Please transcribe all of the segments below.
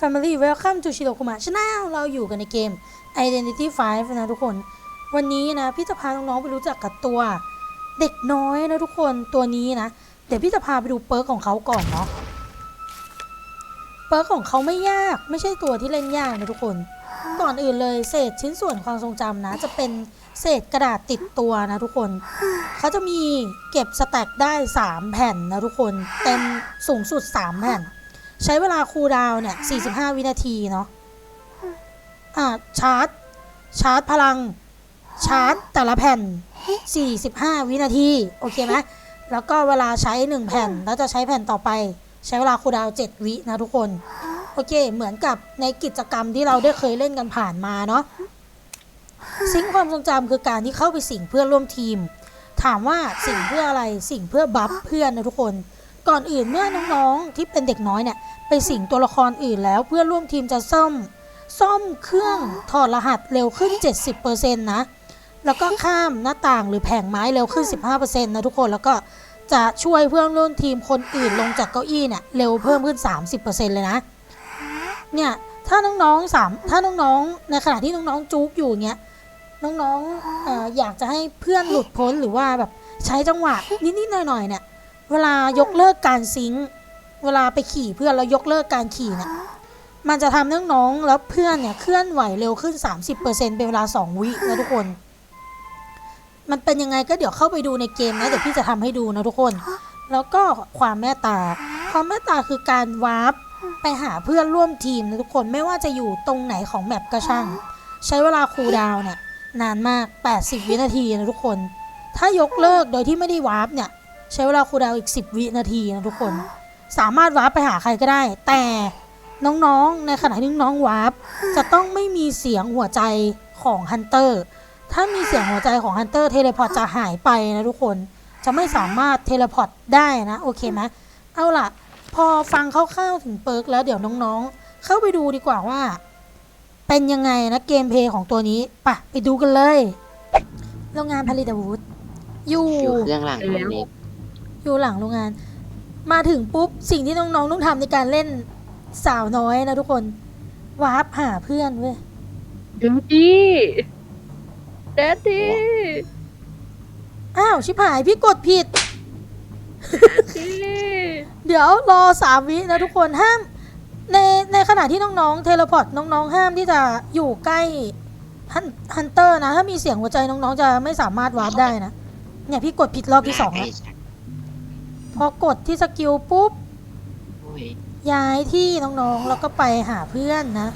Family Welcome to Shirokuma Channel เราอยู่กันในเกม Identity 5 นะทุกคน วันนี้นะพี่จะพาน้องๆไปรู้จักกับตัวเด็กน้อยนะทุกคนตัวนี้นะ เดี๋ยวพี่จะพาไปดูเปิร์กของเขาก่อนเนาะ เปิร์กของเขาไม่ยากไม่ใช่ตัวที่เล่นยากนะทุกคน ก่อนอื่นเลยเศษชิ้นส่วนความทรงจำนะ จะเป็นเศษกระดาษติดตัวนะทุกคน เขาจะมีเก็บสแต็กได้ 3 แผ่นนะทุกคน เต็มสูงสุด 3 แผ่น ใช้เวลาคูลดาวน์เนี่ย45 วินาทีเนาะอ่าชาร์จ ชาร์จพลัง ชาร์จแต่ละแผ่น 45 วินาที โอเคไหมแล้วก็เวลาใช้ 1 แผ่น แล้วจะใช้แผ่นต่อไป ใช้เวลาคูลดาวน์7วินะทุกคน โอเค เหมือนกับในกิจกรรมที่เราได้เคยเล่นกันผ่านมาเนาะซิงค์ความทรงจำคือการที่เข้าไปสิงเพื่อนร่วมทีม ถามว่าสิ่งเพื่ออะไรสิ่งเพื่อบัฟเพื่อนนะทุกคน ก่อนอื่นเมื่อน้องๆที่เป็นเด็กน้อยเนี่ยไปสิงตัวละครอื่นแล้วเพื่อร่วมทีมจะซ่อม ซ่อมเครื่องถอดรหัสเร็วขึ้น 70%นะแล้วก็ข้ามหน้าต่างหรือแผงไม้เร็วขึ้น 15%นะทุกคนแล้วก็จะช่วยเพื่อนร่วมทีมคนอื่นลงจากเก้าอี้เนี่ยเร็วเพิ่มขึ้น 30%เลยนะเนี่ยถ้าน้องๆสามถ้าน้องๆในขณะที่น้องๆจุกอยู่เงี้ยน้องๆอออยากจะให้เพื่อนหลุดพ้นหรือว่าแบบใช้จังหวะนิดๆหน่อยๆเนี่ย เวลายกเลิกการซิงค์เวลาไปขี่เพื่อนแล้วยกเลิกการขี่เนี่ยมันจะทำให้น้องแล้วเพื่อนเนี่ยเคลื่อนไหวเร็วขึ้น 30%เป็นเวลา 2 วินะทุกคน มันเป็นยังไงก็เดี๋ยวเข้าไปดูในเกมนะเดี๋ยวพี่จะทำให้ดูนะทุกคน แล้วก็ความเมตตา ความเมตตาคือการวาร์ปไปหาเพื่อนร่วมทีมนะทุกคนไม่ว่าจะอยู่ตรงไหนของแมปก็ช่าง ใช้เวลาคูลดาวน์เนี่ยนานมาก 80 วินาทีนะทุกคน ถ้ายกเลิกโดยที่ไม่ได้วาร์ปเนี่ย ใช้เวลาคูลดาวอีก 10 วินาทีนะทุกคน สามารถวาร์ปไปหาใครก็ได้ แต่น้องๆ ในขณะที่น้องวาร์ปจะต้องไม่มีเสียงหัวใจของฮันเตอร์ ถ้ามีเสียงหัวใจของฮันเตอร์เทเลพอร์ตจะหายไปนะทุกคน จะไม่สามารถเทเลพอร์ตได้นะโอเคไหมเอาล่ะ พอฟังคร่าวๆถึงเปิร์กแล้วเดี๋ยวน้องๆ เข้าไปดูดีกว่าว่า เป็นยังไงนะเกมเพลย์ของตัวนี้ปะไปดูกันเลย โรงงานผลิตอาวุธอยู่อยู่เครื่องหลังรถเล็ก อยู่หลังโรงงาน มาถึงปุ๊บสิ่งที่น้องๆต้องทำในการเล่นสาวน้อยนะทุกคนวาร์ปหาเพื่อนเว้ยแดดดี้แดดดี้อ้าวชิบหายพี่กดผิดดี้เดี๋ยวรอสามวินะทุกคนห้าม ในในขณะที่น้องๆเทเลพอร์ตน้องๆห้ามที่จะอยู่ใกล้ฮันฮันเตอร์นะ ถ้ามีเสียงหัวใจน้องๆจะไม่สามารถวาร์ปได้นะ เนี่ยพี่กดผิดรอบที่สองแล้ว พอกดที่สกิลปุ๊บ โอ้ยย้ายที่น้องๆ แล้วก็ไปหาเพื่อนนะ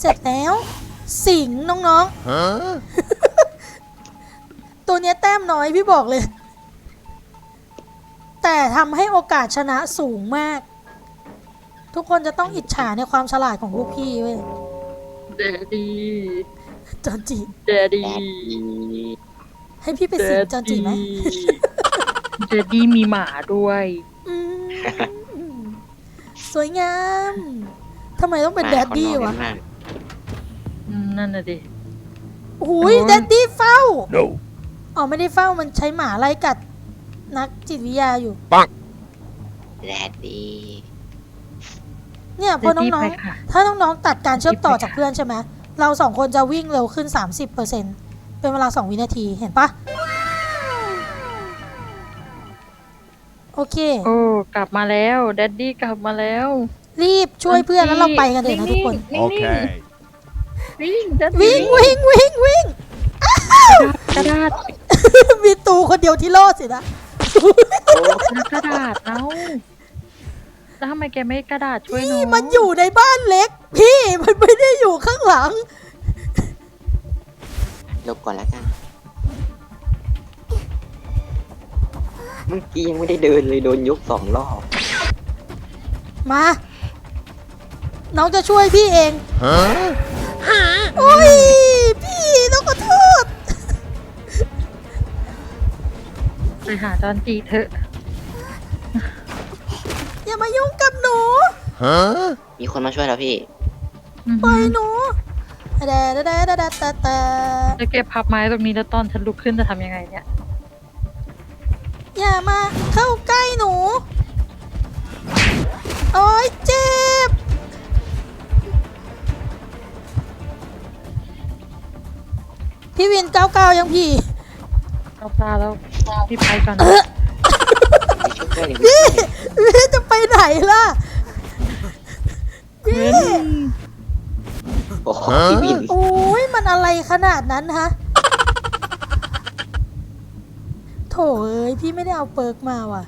เสร็จแล้ว สิงน้องๆตัวเนี้ยแต้มน้อยพี่บอกเลย แต่ทำให้โอกาสชนะสูงมาก ทุกคนจะต้องอิจฉาในความฉลาดของพวกพี่เว้ยแดดดี้จอนจีแดดดี้แดดดีให้พี่ไปสิงจอนจีไหม แดดดี้มีหมาด้วย อืมสวยงาม ทำไมต้องเป็นแดดดี้วะมากอืมนั่นน่ะดิหุยแดดดี้เฝ้าอ๋อไม่ได้เฝ้ามันใช้หมาไล่กัด นักจิตวิทยาอยู่ แดดดีเนี่ยพอแดดดี้น้องไปค่ะๆถ้าน้องๆ ตัดการเชื่อมต่อไปค่ะจากเพื่อนใช่ไหม เราสองคนจะวิ่งเร็วขึ้น 30%เป็นเวลา 2 วินาที เห็นปะ โอเค โอ้กลับมาแล้วแดดดี้กลับมาแล้ว รีบช่วยเพื่อนแล้วเราไปกันเถอะนะทุกคนนิ่งๆ Okay. วิ่งแดดวิ่ดี้งวิ่งวิ่งวิ่ง กระดาษมีตูคนเดียวที่รอดสินะ กระดาษเอ้าแล้วทำไมแกไม่กระดาษช่วยน้พี่องมันอยู่ในบ้านเล็ก พี่มันไม่ได้อยู่ข้างหลัง ลบก่อนแล้วกัน เมื่อกี้ยังไม่ได้เดินเลยโดนยกสองรอบ มา น้องจะช่วยพี่เอง Huh? โอ้ย พี่ต้องขอโทษไปหาจอนจีเถอะ อย่ามายุ่งกับหนู Huh? มีคนมาช่วยแล้วพี่อือปล่ฮึอยหนูแดดแดดแดดแดดแดดแดดแล้วแกพับไม้ตรงนี้แล้วตอนฉันลุกขึ้นจะทำยังไงเนี่ย อย่ามาเข้าใกล้หนู โอ้ยเจ็บ พี่วินเก้าเก้ายังพี่เอาปลาแล้วพี่ไปก่อนเอนะอไปช่วยเพื่อนอย่างนี้พี่จะไปไหนล่ะ พี่ โอ้โหพี่วิน โอ้ยมันอะไรขนาดนั้นฮะ โถ เอ้ยพี่ไม่ได้เอาเปิร์กมาว่ะ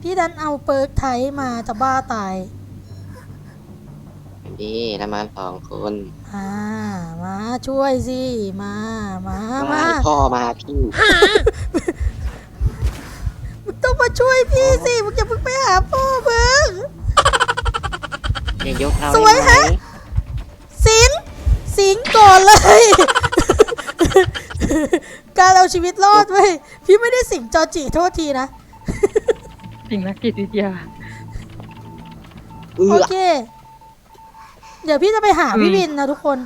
พี่ดันเอาเปิร์กไทยมาจะบ้าตายนี่เรามาสองคนอ่า มาช่วยสิ มา มา มา ให้พ่อมาพี่มึงต้องมาช่วยพี่สิ มึงอย่าเพิ่งไปหาพ่อมึงอย่ายกเราสวยได้ไหมฮะสิง สิงก่อนเลย การเอาชีวิตรอดเว้ยพี่ไม่ได้สิงจอจีโทษทีนะ สิ่งนักจิตวิทยา เอืโออ เค เดี๋ยวพี่จะไปหาอืม พี่วินนะทุกคน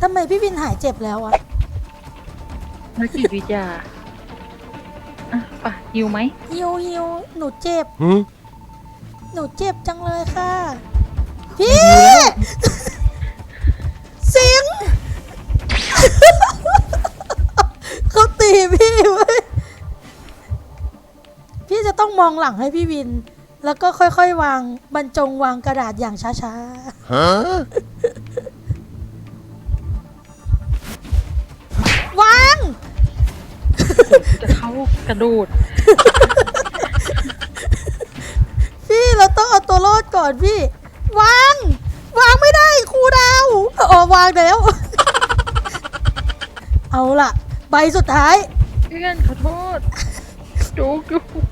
ทำไมพี่วินหายเจ็บแล้วอะนักจิตวิทยาอะไปหิวไหมฮิวฮิวหนูเจ็บ หนูเจ็บจังเลยค่ะ พี่ มองหลังให้พี่วิน แล้วก็ค่อยๆ วางบรรจงวางกระดาษอย่างช้าๆ Huh? วาง จะเข้ากระโดดพี่เราต้องเอาตัวรอดก่อนพี่ วาง วางไม่ได้ครูดาวอ๋อวางแล้ว เอาล่ะ ใบสุดท้าย เพื่อนขอโทษจุกจุก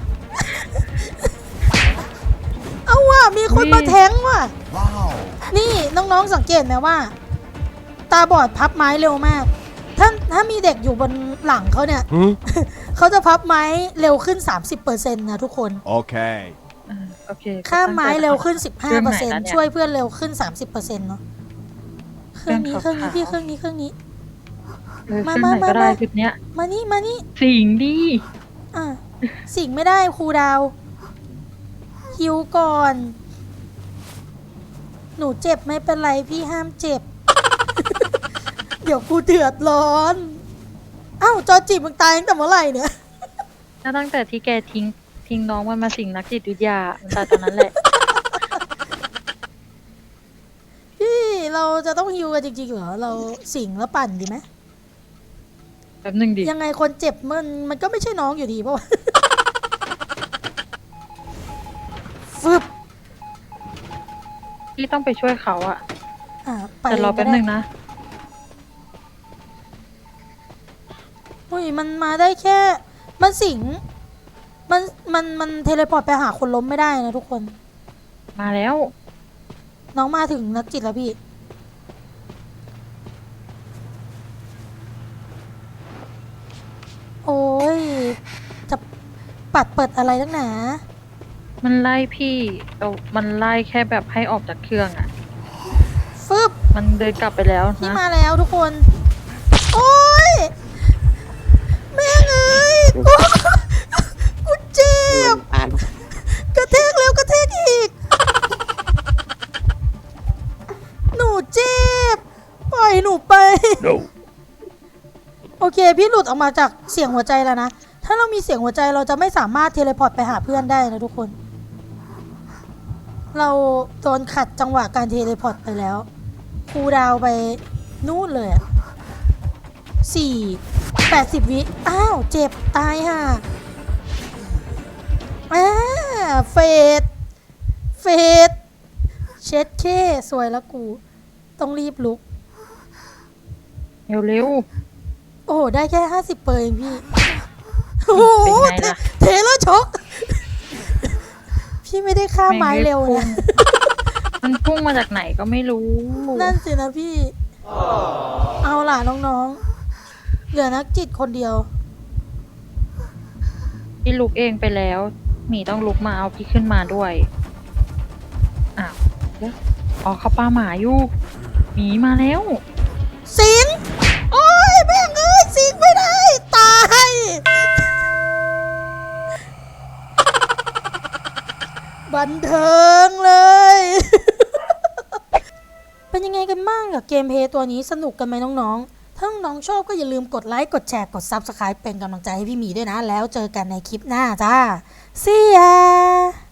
ว่ะมีคนอุ๊ยมาแทงว่ะ Wow. นี่น้องๆสังเกตไหมว่า ตาบอดพับไม้เร็วมาก ถ้าถ้ามีเด็กอยู่บนหลังเขาเนี่ย Hmm? เขาจะพับไม้เร็วขึ้น 30%นะทุกคน Okay. อ่าโอเคข้ามไม้เร็วขึ้นเครื่องไหนแล้วเนี่ย15%ช่วยเพื่อนเร็วขึ้น 30%เนาะเครื่องนี้เคเครื่รื่ององนี้ขาวๆพี่เครื่องนี้เครื่องนี้เออมาเครื่องไหนมาก็ได้มาชุดเนี้ยมานี่มานี่สิ่งดีอะสิ่งไม่ได้ครูดาวฮิวก่อน หนูเจ็บไม่เป็นไรพี่ห้ามเจ็บ เดี๋ยวกูเดือดร้อนเอ้าจอจีบมึงตายตั้งแต่เมื่อไหร่เนี่ยถ้าตั้งแต่ที่แกทิ้งทิ้งน้องมันมาสิ่งนักจิตวิทยามันตายตอนนั้นแหละ พี่เราจะต้องฮิวกันจริงๆเหรอเราสิงแล้วปั่นดีไหมแบบหนึ่งดิ ยังไงคนเจ็บมันมันก็ไม่ใช่น้องอยู่ดีเพราะว่า ฟึบ พี่ต้องไปช่วยเขาอะอะไปแต่รอแป๊บก็ได้หนึ่งนะ อุ้ยมันมาได้แค่ มันสิง มันมันมันเทเลพอร์ตไปหาคนล้มไม่ได้นะทุกคน มาแล้ว น้องมาถึงนักจิตแล้วพี่ โอ้ย จะปัดเปิดอะไรนักหนา มันไล่พี่แต่มันไล่แค่แบบให้ออกจากเครื่องอะฟึบมันเดินกลับไปแล้วพี่นะมาแล้วทุกคน โอ้ยแม่งเอ้ยกูกูเจ็เพื่อนบอ่านกระแทกแล้วกระแทกอีก หนูเจ็บ ปล่อยหนูไป No. โอเค พี่หลุดออกมาจากเสียงหัวใจแล้วนะ ถ้าเรามีเสียงหัวใจเราจะไม่สามารถเทเลพอร์ตไปหาเพื่อนได้นะทุกคน เราโดนขัดจังหวะการเทเลพอร์ตไปแล้วครูดาวไปนู่นเลยอะสี่แปดสิบวิ อ้าว เจ็บ ตายห่ะอ่าเฟดเฟดเช็ดเคสวยแล้วกู ต้องรีบลุกเร็วโอ้โห ได้แค่ห้าสิบเปอร์เองพี่ โอ้โห เป็นไงล่ะ เทแล้วช็อก พี่ไม่ได้ข้ามๆไม้เร็วพุ่งนะมันพุ่งมาจากไหนก็ไม่รู้ นั่นสินะพี่ เอาล่ะน้องๆ เหลือนักจิตคนเดียว พี่ลุกเองไปแล้ว หมีต้องลุกมาเอาพี่ขึ้นมาด้วยอ้าวเดี๋ยวอ๋อเขาป้าหมาอยู่หมีมาแล้ว บันเทิงเลย เป็นยังไงกันบ้างกับเกมเพย์ตัวนี้สนุกกันไหมน้องๆ ถ้าน้องชอบก็อย่าลืมกดไลค์ กดแชร์ กด Subscribe เป็นกำลังใจให้พี่หมีด้วยนะ แล้วเจอกันในคลิปหน้าจ้า See ya